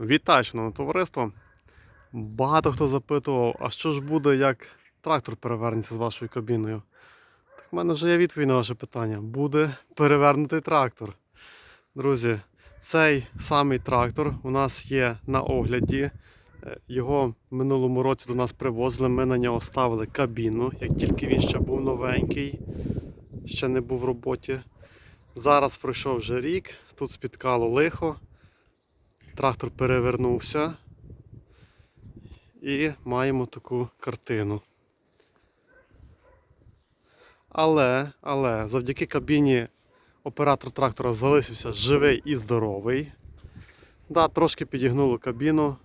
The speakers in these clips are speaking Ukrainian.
Вітаю, шановне товариство. Багато хто запитував, а що ж буде, як трактор перевернеться з вашою кабіною? Так в мене вже є відповідь на ваше питання. Буде перевернутий трактор. Друзі, цей самий трактор у нас є на огляді. Е, Його в минулому році до нас привозили, ми на нього ставили кабіну, як тільки він ще був новенький, ще не був в роботі. Зараз пройшов вже рік, тут спіткало лихо. Трактор перевернувся і маємо таку картину. Але, але завдяки кабіні оператор трактора залишився живий і здоровий. Да, трошки підігнуло кабіну.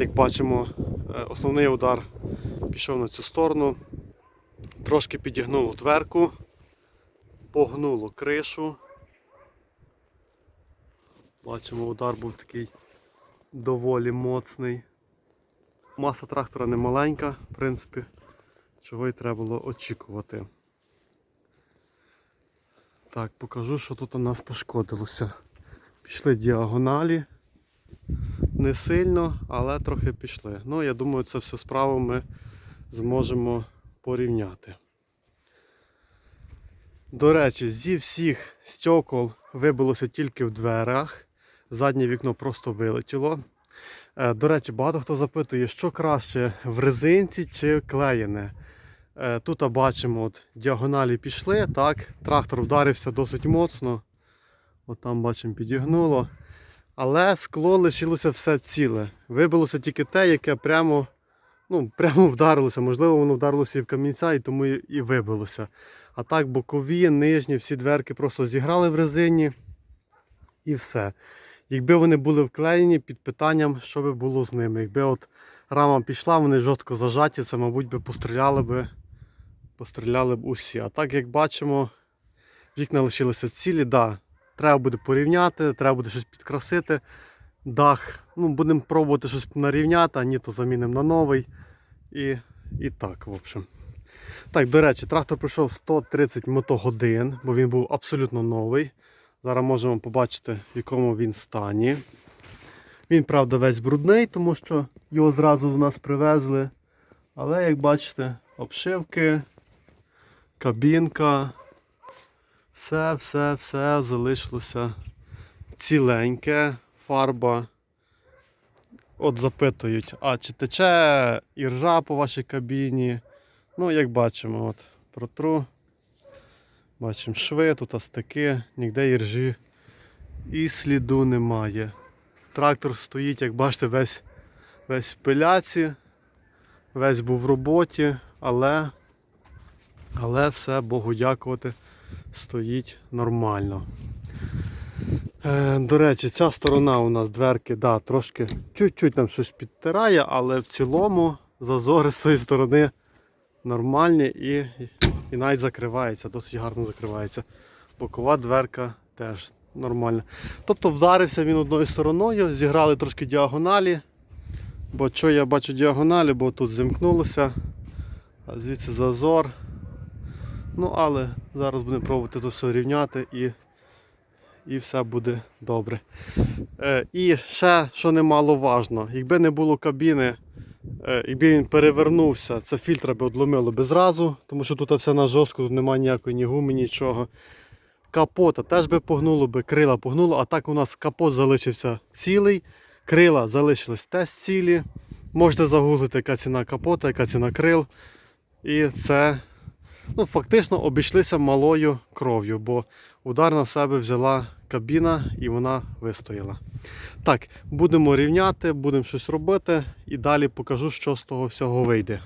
Як бачимо, е, основний удар пішов на цю сторону. Трошки підігнуло дверку, погнуло кришу. Бачимо, удар був такий доволі моцний. Маса трактора не маленька, в принципі, чого й треба було очікувати. Так, покажу, що тут у нас пошкодилося. Пішли діагоналі. Не сильно, але трохи пішли. Ну, я думаю, це всю справу ми зможемо порівняти. До речі, зі всіх стекол вибилося тільки в дверях. Заднє вікно просто вилетіло. Е, До речі, багато хто запитує, що краще в резинці чи клеєне. Е, Тут бачимо, от, діагоналі пішли, так, трактор вдарився досить моцно. От там бачимо, підігнуло. Але скло лишилося все ціле. Вибилося тільки те, яке прямо, ну, прямо вдарилося. Можливо, воно вдарилося і в камінця, і тому і вибилося. А так бокові, нижні, всі дверки просто зіграли в резині і все. Якби вони були вклеєні під питанням, що би було з ними. Якби от рама пішла, вони жорстко зажаті, це, мабуть, би постріляли би, постріляли б усі. А так, як бачимо, вікна лишилися цілі, да, треба буде порівняти, треба буде щось підкрасити. Дах, ну, будемо пробувати щось нарівняти, а ні, то замінимо на новий. І, і так, в общем. Так, до речі, трактор пройшов 130 мотогодин, бо він був абсолютно новий. Зараз можемо побачити, в якому він стані. Він, правда, весь брудний, тому що його зразу в нас привезли. Але, як бачите, обшивки, кабінка, все, все, все залишилося ціленьке, фарба. От запитують, а чи тече іржа по вашій кабіні? Ну, як бачимо, от протру. Бачимо шви, тут стаки, ніде іржі і сліду немає. Трактор стоїть, як бачите, весь, весь в пиляці, весь був в роботі, але, але все, Богу дякувати, стоїть нормально. Е, до речі, ця сторона у нас дверки, да, трошки чуть-чуть там щось підтирає, але в цілому зазори з цієї сторони нормальні і, і навіть закривається, досить гарно закривається. Бокова дверка теж нормальна. Тобто вдарився він одною стороною, зіграли трошки діагоналі. Бо що я бачу діагоналі, бо тут зімкнулося, а звідси зазор. Ну, але зараз будемо пробувати тут все рівняти і, і все буде добре. Е, і ще, що немаловажно, якби не було кабіни, Якби він перевернувся, це фільтра би одломило би зразу, тому що тут все на жорстко, тут немає ніякої ні гуми, нічого. Капота теж би погнуло би, крила погнуло, а так у нас капот залишився цілий, крила залишились теж цілі. Можете загуглити, яка ціна капота, яка ціна крил. І це ну, фактично обійшлися малою кров'ю, бо удар на себе взяла кабіна і вона вистояла. Так, будемо рівняти, будемо щось робити і далі покажу, що з того всього вийде.